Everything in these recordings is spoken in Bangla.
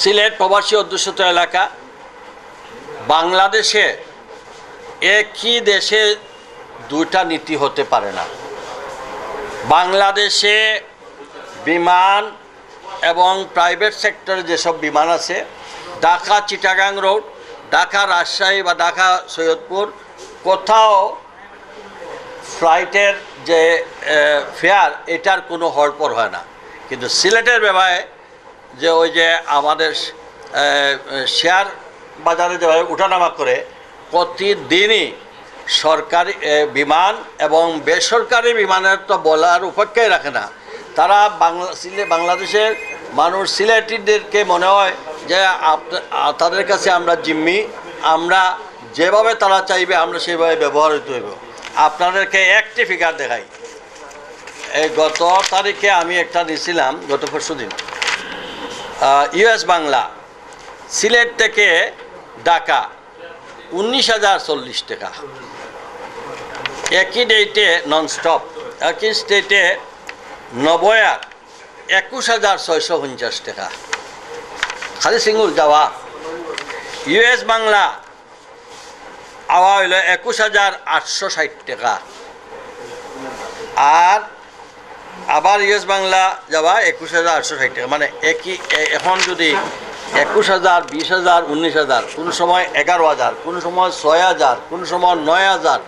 সিলেট প্রবাসী অধ্যুষিত এলাকা। বাংলাদেশে একই দেশে দুইটা নীতি হতে পারে না? বাংলাদেশে বিমান এবং প্রাইভেট সেক্টরে যেসব বিমান আছে, ঢাকা চিটাগাং রোড ঢাকা রাজশাহী বা ঢাকা সৈয়দপুর, কোথাও ফ্লাইটের যে ফেয়ার এটার কোনো হড়পড় হয় না। কিন্তু সিলেটের ব্যাপারে যে ওই যে আমাদের শেয়ার বাজারে যেভাবে উঠানামা করে, প্রতিদিনই সরকারি বিমান এবং বেসরকারি বিমানের তো বলার উপেক্ষাই রাখে না। তারা বাংলা বাংলাদেশের মানুষ, সিলেটিদেরকে মনে হয় যে তাদের কাছে আমরা জিম্মি, আমরা যেভাবে তারা চাইবে, আমরা সেভাবে ব্যবহৃত হইব। আপনাদেরকে একটি ফিগার দেখাই। এই গত তারিখে আমি একটা দিয়েছিলাম গত পরশু দিন ইউএস বাংলা, সিলেট থেকে ঢাকা, উনিশ হাজার চল্লিশ টাকা। একই ডেটে ননস্টপ একই স্টেটে নবয়ার একুশ হাজার ছয়শো পঞ্চাশ টাকা। খালি সিঙ্গুল যাওয়া। ইউএস বাংলা, আওয়া হইল একুশ হাজার আটশো ষাট টাকা। আর আবার ইয়েস বাংলা যাওয়া একুশ হাজার আটশো ষাট টাকা। মানে একই এখন যদি একুশ হাজার, বিশ হাজার, উনিশ হাজার, কোন সময় এগারো হাজার, কোন সময় ছয় হাজার, কোন সময় নয় হাজার,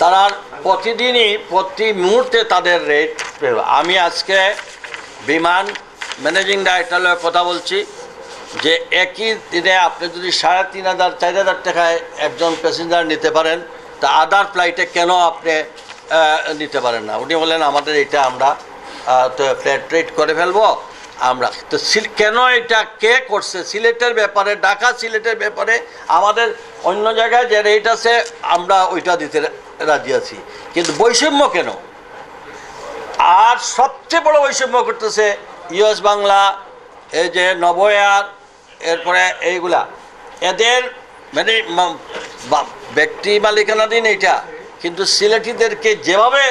তারা প্রতিদিনই, প্রতি মুহূর্তে তাদের রেট আমি আজকে বিমান ম্যানেজিং ডাইরেক্টরের কথা বলছি যে একই দিনে আপনি যদি সাড়ে তিন হাজার, চার হাজার টাকায় একজন প্যাসেঞ্জার নিতে পারেন, তা আদার ফ্লাইটে কেন আপনি নিতে পারেন না? উনি বললেন, আমাদের এটা আমরা ফ্ল্যাট রেট করে ফেলব আমরা। তো কেন এটা কে করছে? সিলেটের ব্যাপারে, ঢাকা সিলেটের ব্যাপারে আমাদের অন্য জায়গায় যে রেট আছে, আমরা ওইটা দিতে রাজি আছি। কিন্তু বৈষম্য কেন? আর সবচেয়ে বড় বৈষম্য করতেছে ইউএস বাংলা, এই যে নবয়ার এরপরে এইগুলা। এদের মানে ব্যক্তি মালিকানাধীন এইটা। কিন্তু সিলেটিদেরকে যেভাবে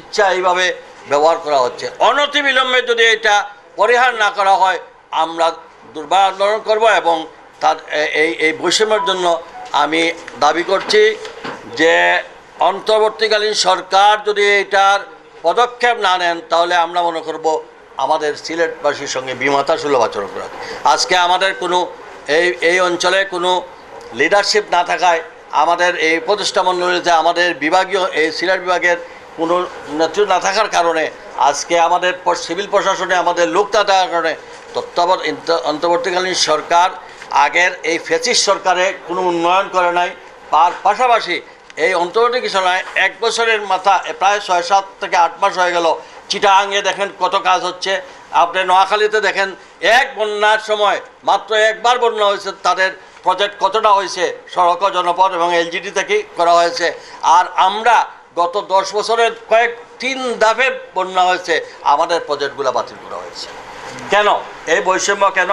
ইচ্ছা এইভাবে ব্যবহার করা হচ্ছে। অনতি বিলম্বে যদি এটা পরিহার না করা হয়, আমরা দুর্বার আন্দোলন করব এবং তার এই এই বৈষম্যের জন্য আমি দাবি করছি যে অন্তর্বর্তীকালীন সরকার যদি এটার পদক্ষেপ না নেন, তাহলে আমরা মনে করব আমাদের সিলেটবাসীর সঙ্গে বিমাতা সুলভ আচরণ করা আজকে আমাদের কোনো এই এই অঞ্চলে কোনো লিডারশিপ না থাকায় আমাদের এই প্রতিষ্ঠা মণ্ডলীতে আমাদের বিভাগীয়, এই সিলেট বিভাগের কোনো না থাকার কারণে আজকে আমাদের সিভিল প্রশাসনে আমাদের লোক না থাকার কারণে তত্ত্বাবধ অন্তর্বর্তীকালীন সরকার আগের এই ফেসিস সরকারে কোনো উন্নয়ন করে নাই। তার পাশাপাশি এই অন্তর্বর্তী সময় এক বছরের মাথা প্রায় ছয় সাত থেকে আট মাস হয়ে গেল। চিটাহাঙ্গে দেখেন কত কাজ হচ্ছে। আপনি নোয়াখালীতে দেখেন এক বন্যার সময় মাত্র একবার বন্যা হয়েছে। তাদের প্রজেক্ট কতটা হয়েছে? সড়ক ও জনপদ এবং এলজিডি থেকে করা হয়েছে। আর আমরা গত দশ বছরের কয়েক তিন দাফে বন্যা হয়েছে আমাদের প্রজেক্টগুলো বাতিল করা হয়েছে। কেন? এই বৈষম্য কেন?